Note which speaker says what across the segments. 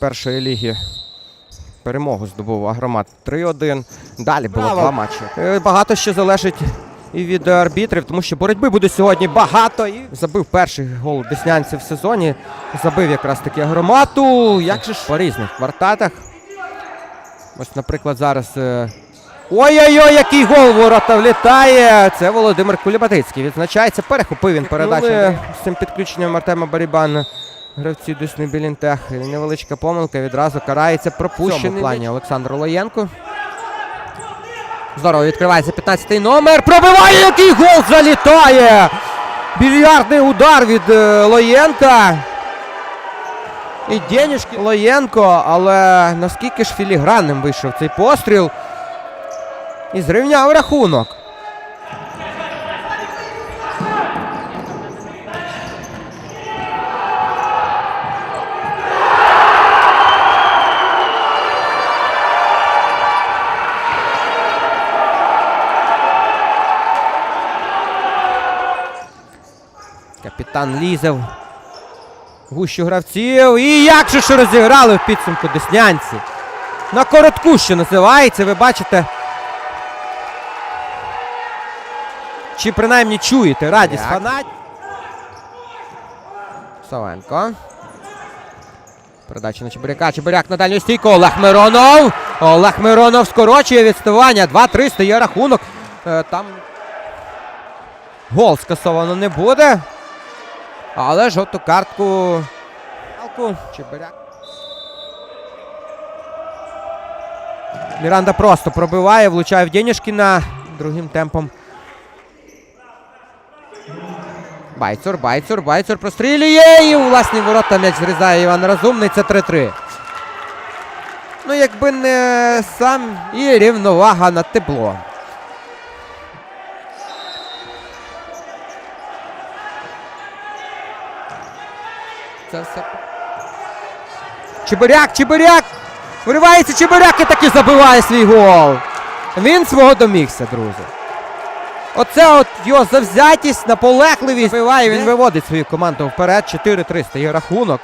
Speaker 1: першої ліги перемогу здобув Агромат 3-1. Далі було
Speaker 2: Браво!
Speaker 1: два матчі. Е, Багато ще залежить і від арбітрів, тому що боротьби буде сьогодні багато. І забив перший гол деснянців в сезоні. Забив якраз таки агромату. Як же ж по різних квартатах. Ось, наприклад, зараз. Ой-ой-ой, який гол ворота влітає! Це Володимир Кулібатицький. Відзначається, перехопив він передачу. З цим підключенням Артема Барібана. Гравці Десни Білінтех. Невеличка помилка відразу карається пропущений. Плані Олександр Лоєнко. Здорово відкривається 15-й номер. Пробиває, який гол залітає! Більярдний удар від е, Лоєнка. І денежки Лоєнко, але наскільки ж філігранним вийшов цей постріл. І зрівняв рахунок. Капітан лізев. Гущу гравців. І як же ж розіграли в підсумку деснянці. На коротку, що називається, ви бачите. Чи принаймні чуєте радість
Speaker 2: Так.
Speaker 1: фанатів. Савенко. Передача на Чебуряка. Чебуряк на дальню стійку. Олег Миронов. Олег Миронов скорочує відставання. 2-3 стає рахунок. Е, Там гол скасовано не буде. Але жовту картку. Алку. Чебуряк. Міранда просто пробиває, влучає в Денішкіна другим темпом. Байцур, Байцур, Байцур прострілює і у власні ворота м'яч зрізає Іван Розумний. Це 3-3. Ну, якби не сам і рівновага на тепло. Це все. Чебуряк, Чебуряк! Виривається Чебуряк і таки забиває свій гол. Він свого домігся, друзі. Оце от його завзятість, наполегливість. Забиває, він виводить свою команду вперед. 4-3 стає рахунок.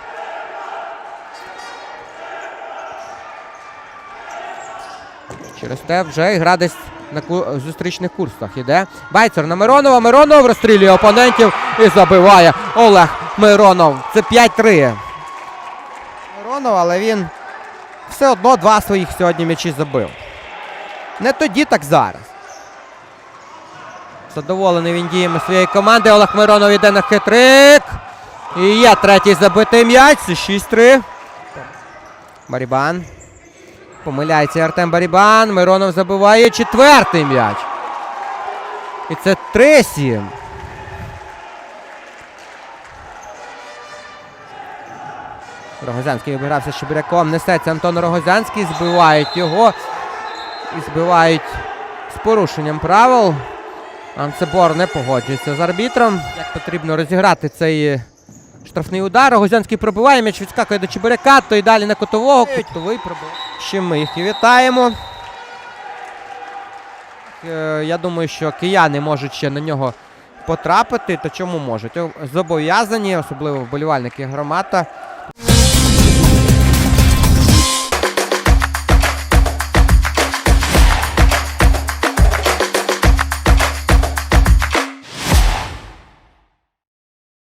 Speaker 1: Через те вже гра десь на зустрічних курсах іде. Байцер на Миронова. Миронов розстрілює опонентів і забиває Олег Миронов. Це 5-3. Миронов, але він все одно два своїх сьогодні м'ячі забив. Не тоді, так зараз. Задоволений він діями своєї команди. Олег Миронов йде на хитрик. І є третій забитий м'яч. Це 6-3. Барібан. Помиляється Артем Барібан. Миронов забиває четвертий м'яч. І це 3-7. Рогозянський обігрався з Несеться Антон Рогозянський. Збивають його. І збивають з порушенням правил. Анцебор не погоджується з арбітром. Як потрібно розіграти цей е, штрафний удар. Рогозянський пробиває, м'яч відскакує до Чебуряка, то й далі на котового. Котовий пробив. Ще ми їх і вітаємо. Е, Я думаю, що кияни можуть ще на нього потрапити. То чому можуть? Зобов'язані, особливо вболівальники громата.